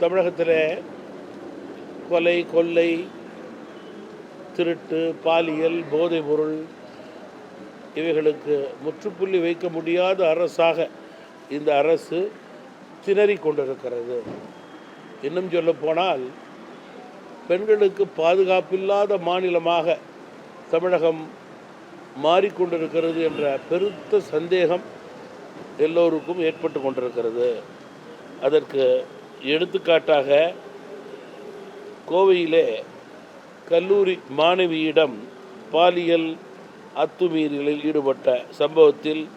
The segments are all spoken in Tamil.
தமிழகத்தில் கொலை கொள்ளை திருட்டு பாலியல் போதைப் பொருள் இவைகளுக்கு முற்றுப்புள்ளி வைக்க முடியாத அரசாக இந்த அரசு திணறி கொண்டிருக்கிறது. இன்னும் சொல்லப்போனால் பெண்களுக்கு பாதுகாப்பில்லாத மாநிலமாக தமிழகம் மாறிக்கொண்டிருக்கிறது என்ற பெருத்த சந்தேகம் எல்லோருக்கும் ஏற்பட்டு கொண்டிருக்கிறது. அதற்கு எடுத்துக்காட்டாக கோவையிலே கல்லூரி மாணவியிடம் பாலியல் அத்துமீறலில் ஈடுபட்ட சம்பவத்தில்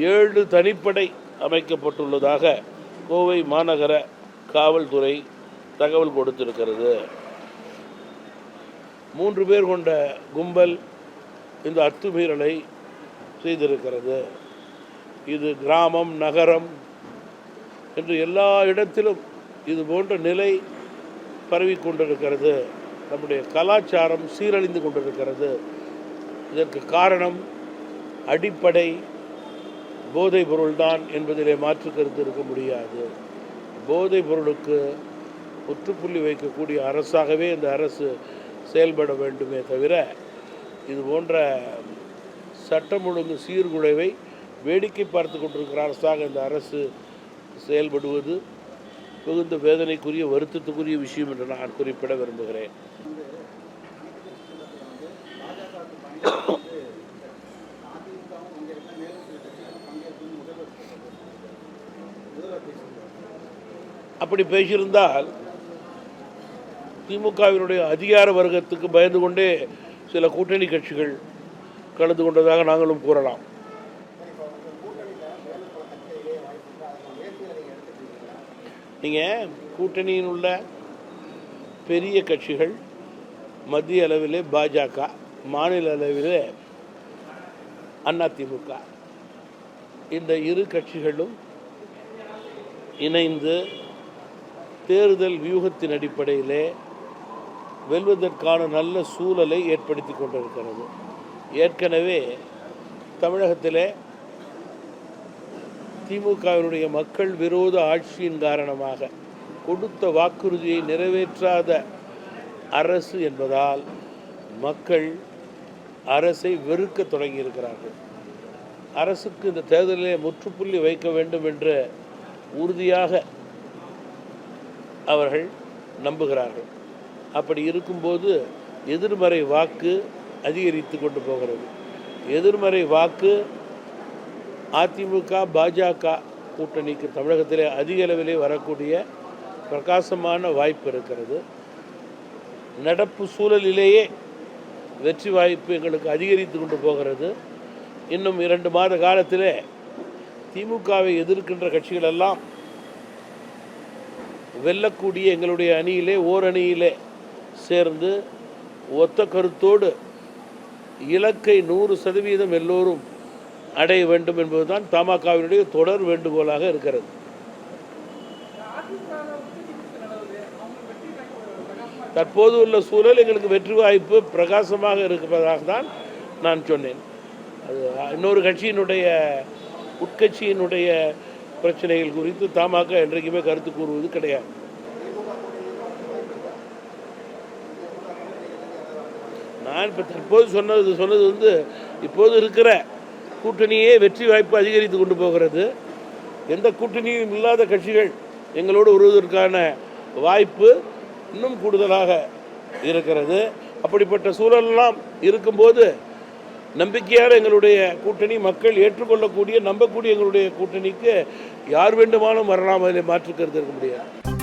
ஏழு தனிப்படை அமைக்கப்பட்டுள்ளதாக கோவை மாநகர காவல்துறை தகவல் கொடுத்திருக்கிறது. மூன்று பேர் கொண்ட கும்பல் இந்த அத்துமீறலை செய்திருக்கிறது. இது கிராமம் நகரம் என்று எல்லா இடத்திலும் இது போன்ற நிலை பரவி கொண்டிருக்கிறது. நம்முடைய கலாச்சாரம் சீரழிந்து கொண்டிருக்கிறது. இதற்கு காரணம் அடிப்படை போதைப் பொருள்தான் என்பதிலே மாற்று கருத்து இருக்க முடியாது. போதைப் பொருளுக்கு முற்றுப்புள்ளி வைக்கக்கூடிய அரசாகவே இந்த அரசு செயல்பட வேண்டுமே தவிர இது போன்ற சட்டம் ஒழுங்கு சீர்குலைவை வேடிக்கை பார்த்து கொண்டிருக்கிற அரசாக இந்த அரசு செயல்படுவது மிகுந்த வேதனைக்குரிய வருத்தத்துக்குரிய விஷயம் என்று நான் குறிப்பிட விரும்புகிறேன். அப்படி பேசியிருந்தால் திமுகவினுடைய அதிகார வர்க்கத்துக்கு பயந்து கொண்டே சில கூட்டணி கட்சிகள் கலந்து கொண்டதாக நாங்களும் கூறலாம். நீங்கள் கூட்டணியில் உள்ள பெரிய கட்சிகள் மத்திய அளவிலே பாஜக மாநில அளவிலே அதிமுக. இந்த இரு கட்சிகளும் இணைந்து தேர்தல் வியூகத்தின் அடிப்படையிலே வெல்வதற்கான நல்ல சூழலை ஏற்படுத்தி கொண்டிருக்கிறது. ஏற்கனவே தமிழகத்திலே திமுகவினுடைய மக்கள் விரோத ஆட்சியின் காரணமாக கொடுத்த வாக்குறுதியை நிறைவேற்றாத அரசு என்பதால் மக்கள் அரசை வெறுக்க தொடங்கியிருக்கிறார்கள். அரசுக்கு இந்த தேர்தலிலே முற்றுப்புள்ளி வைக்க வேண்டும் என்று உறுதியாக அவர்கள் நம்புகிறார்கள். அப்படி இருக்கும்போது எதிர்மறை வாக்கு அதிகரித்து கொண்டு போகிறது. எதிர்மறை வாக்கு அதிமுக பாஜக கூட்டணிக்கு தமிழகத்திலே அதிக அளவிலே வரக்கூடிய பிரகாசமான வாய்ப்பு இருக்கிறது. நடப்பு சூழலிலேயே வெற்றி வாய்ப்பு எங்களுக்கு அதிகரித்து கொண்டு போகிறது. இன்னும் இரண்டு மாத காலத்தில் திமுகவை எதிர்க்கின்ற கட்சிகள் எல்லாம் வெல்லக்கூடிய எங்களுடைய அணியிலே ஓரணியிலே சேர்ந்து ஒத்த கருத்தோடு இலக்கை நூறு சதவீதம் எல்லோரும் அடைய வேண்டும் என்பதுதான் தமாகவினுடைய தொடர் வேண்டுகோளாக இருக்கிறது. தற்போது உள்ள சூழல் எங்களுக்கு வெற்றி வாய்ப்பு பிரகாசமாக இருப்பதாக தான் நான் சொன்னேன். அது இன்னொரு கட்சியினுடைய உட்கட்சியினுடைய பிரச்சனைகள் குறித்து தமாக என்றைக்குமே கருத்து கூறுவது கிடையாது. நான் இப்போ தற்போது சொன்னது சொன்னது வந்து இப்போது இருக்கிற கூட்டணியே வெற்றி வாய்ப்பு அதிகரித்து கொண்டு போகிறது. எந்த கூட்டணியும் இல்லாத கட்சிகள் எங்களோடு வருவதற்கான வாய்ப்பு இன்னும் கூடுதலாக இருக்கிறது. அப்படிப்பட்ட சூழலெல்லாம் இருக்கும்போது நம்பிக்கையான எங்களுடைய கூட்டணி மக்கள் ஏற்றுக்கொள்ளக்கூடிய நம்பக்கூடிய எங்களுடைய கூட்டணிக்கு யார் வேண்டுமானாலும் வரலாம் அதில் மாற்றுக்கிறது இருக்க முடியாது.